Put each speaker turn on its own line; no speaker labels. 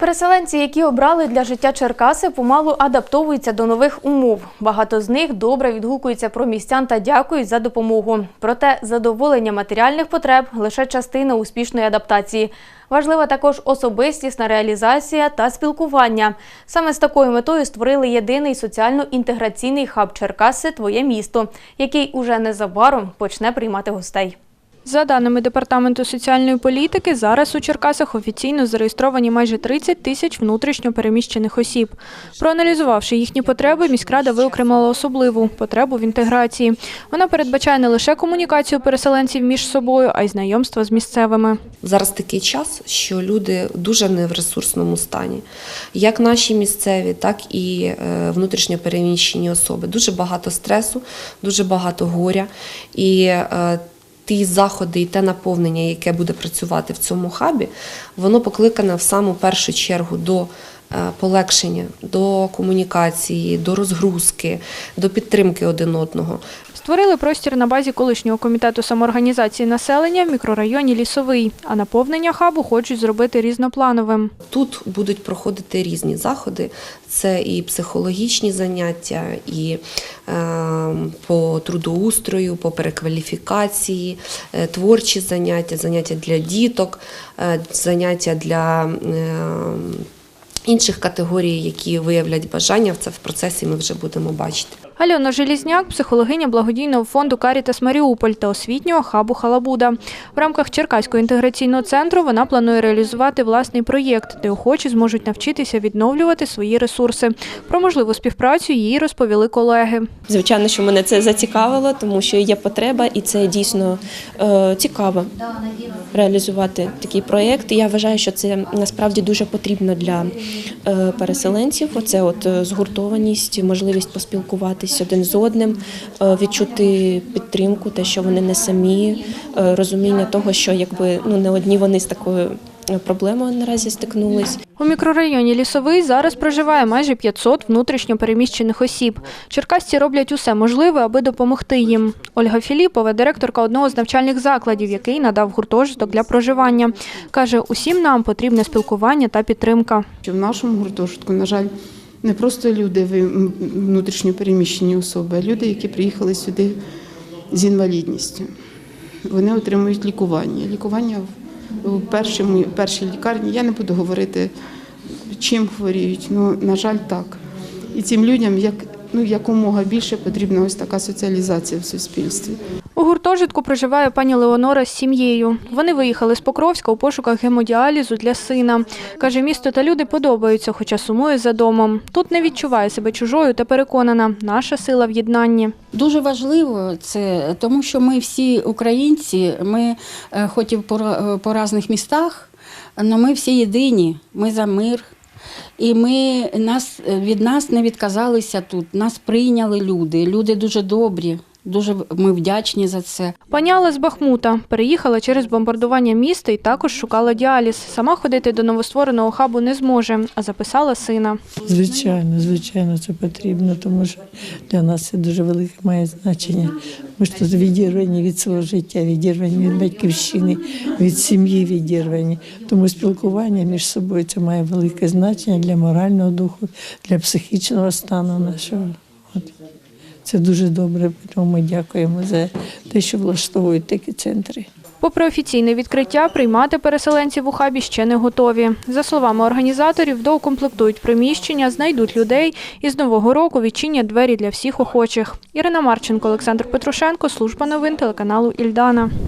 Переселенці, які обрали для життя Черкаси, помалу адаптовуються до нових умов. Багато з них добре відгукуються про містян та дякують за допомогу. Проте задоволення матеріальних потреб лише частина успішної адаптації. Важлива також особистісна реалізація та спілкування. Саме з такою метою створили єдиний соціально-інтеграційний хаб Черкаси Твоє місто, який уже незабаром почне приймати гостей. За даними Департаменту соціальної політики, зараз у Черкасах офіційно зареєстровані майже 30 тисяч внутрішньо переміщених осіб. Проаналізувавши їхні потреби, міськрада виокремила особливу потребу в інтеграції. Вона передбачає не лише комунікацію переселенців між собою, а й знайомства з місцевими.
Зараз такий час, що люди дуже не в ресурсному стані. Як наші місцеві, так і е, внутрішньо переміщені особи. Дуже багато стресу, дуже багато горя. І е, ті заходи і те наповнення, яке буде працювати в цьому хабі, воно покликане в саму першу чергу до. Е, Полегшення до комунікації, до розгрузки, до підтримки один одного.
Створили простір на базі колишнього комітету самоорганізації населення в мікрорайоні Лісовий, а наповнення хабу хочуть зробити різноплановим.
Тут будуть проходити різні заходи. Це і психологічні заняття, і е, по трудоустрою, по перекваліфікації, е, творчі заняття, заняття для діток, заняття для інших категорій, які виявлять бажання. Це в процесі ми вже будемо бачити.
Альона Желізняк, психологиня благодійного фонду Карітас Маріуполь та освітнього хабу Халабуда. В рамках Черкаського інтеграційного центру вона планує реалізувати власний проєкт, де охочі зможуть навчитися відновлювати свої ресурси. Про можливу співпрацю їй розповіли колеги.
Звичайно, що мене це зацікавило, тому що є потреба, і це дійсно е, цікаво реалізувати такий проєкт. Я вважаю, що це насправді дуже потрібно для е, переселенців. Оце от е, згуртованість, можливість поспілкуватись один з одним, е, відчути підтримку, те, що вони не самі, е, розуміння того, що якби ну не одні вони з такою е, проблемою наразі стикнулись.
У мікрорайоні Лісовий зараз проживає майже 500 внутрішньо переміщених осіб. Черкасці роблять усе можливе, аби допомогти їм. Ольга Філіпова, директорка одного з навчальних закладів, який надав гуртожиток для проживання. Каже, усім нам потрібне спілкування та підтримка.
В нашому гуртожитку, на жаль, не просто люди внутрішньо переміщені особи, а люди, які приїхали сюди з інвалідністю. Вони отримують лікування. Лікування в- першому, першій лікарні. Я не буду говорити, чим хворіють. Ну, на жаль, так. І цим людям як, ну, якомога більше потрібна ось така соціалізація в суспільстві.
У гуртожитку проживає пані Леонора з сім'єю. Вони виїхали з Покровська у пошуках гемодіалізу для сина. Каже, місто та люди подобаються, хоча сумує за домом. Тут не відчуває себе чужою та переконана, наша сила в єднанні.
Дуже важливо це, тому що ми всі українці, ми е, хоч і по, ра- по різних містах, але ми всі єдині, ми за мир. І ми, нас, від нас не відказалися тут, нас прийняли люди. Люди дуже добрі, дуже ми вдячні за це.
Пані Алла з Бахмута переїхала через бомбардування міста і також шукала діаліз. Сама ходити до новоствореного хабу не зможе, а записала сина.
Звичайно, звичайно, це потрібно, тому що для нас це дуже велике має значення. Ми ж тут відірвані від свого життя, відірвані від батьківщини, від сім'ї відірвані. Тому спілкування між собою це має велике значення для морального духу, для психічного стану нашого. От. Це дуже добре, тому ми дякуємо за те, що влаштовують такі центри.
Попри офіційне відкриття, приймати переселенців у хабі ще не готові. За словами організаторів, доукомплектують приміщення, знайдуть людей і з нового року відчинять двері для всіх охочих. Ірина Марченко, Олександр Петрушенко, служба новин телеканалу Ільдана.